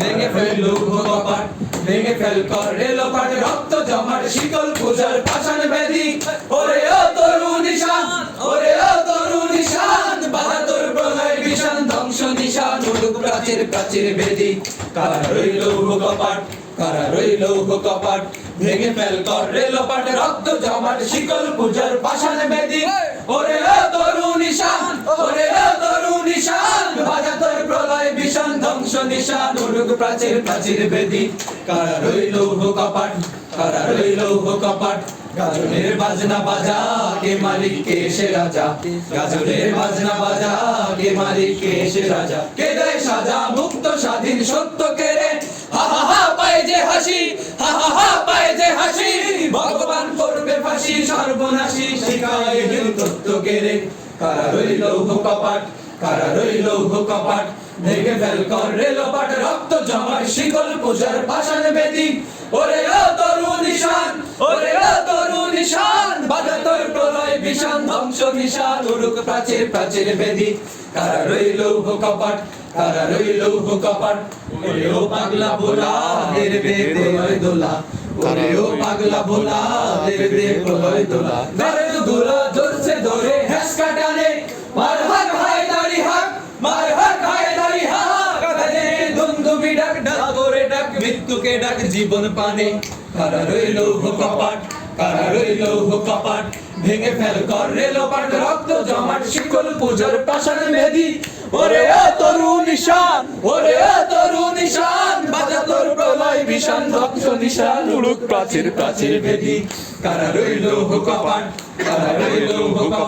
ভেঙে ফেল লৌহ কপাট ভেঙে ফেল কর রেলোপাট রক্ত জমাট, শিকল পূজার পাষাণ বেদি। ওরে ও তরু নিশান ওরে ও তরু নিশান বাহাদুর প্রলয় বিশান ধ্বংস নিশান উড়ুক প্রাচীর প্রাচীর বেদি। কারা রইল কপাট কারা রইল কপাট ভেঙে ফেল কর রেলোপাট রক্ত জমাট, শিকল পূজার পাষাণ বেদি। ওরে ও তরু নিশান ওরে ও তরু নিশান বাজা প্রলয় বিশান ধ্বংস নিশান উড়ুক প্রাচীর প্রাচীর বেদি। কারা রইল কপাট, কারা রইল কপাট? গাজনের বাজনা বাজা, কে মালিক, কে সে রাজা? গাজনের বাজনা বাজা, কে মালিক, কে সে রাজা? কে দেয় সাজা, মুক্ত, স্বাধীন, সত্য কে রে? হা হা পায় যে হাসি, হা হা হা, পায় যে হাসি। ভগবান করবে ফাঁসি, সর্বনাশী শিখায় হিল তত্ত্ব কে রে? কারা রইল কপাট, কারা রইল কপাট? ভেঙে ফেল কর রেলোপাট রক্ত জমার শিকল পূজার পাষাণ বেদি। ওরে ও তরু নিশান ওরে ও তরু নিশান তোর প্রলয় ধ্বংস নিশান, উড়ুক প্রাচীর প্রাচীর বেদি। কারা রইল কপাট, কারা রইল কপাট? ওরে ও পাগলা ভোলা দের বে প্রলয় দোলা। ওরে ও পাগলা ভোলা দের প্রলয় দোলা। দর্দ দোলা জোরসে ধরে মৃত্যুকে ডাক জীবন পানে। কারা রইল কপাট, কারা রইল কপাট? ভেঙে ফেল কর রেলোপাট রক্ত জমাট, শিকল পূজার পাষাণ মেধি ওরে ও তরু নিশান ওরে ও তরু নিশান বাজা তোর প্রলয় ভীষণ ধ্বংস নিশান, উড়ুক প্রাচীর প্রাচীর বেদি কারা রইল কপাট, কারা রইল কপাট?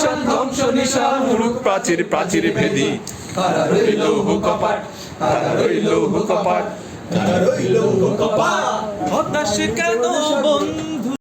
ভীষণ ধ্বংস নিশান মুলুক প্রাচীর প্রাচীর ভেদি। তারা রইল কপাট তারা রইল কপাট তারা রইল কপাট। হতাশ কেন বন্ধু?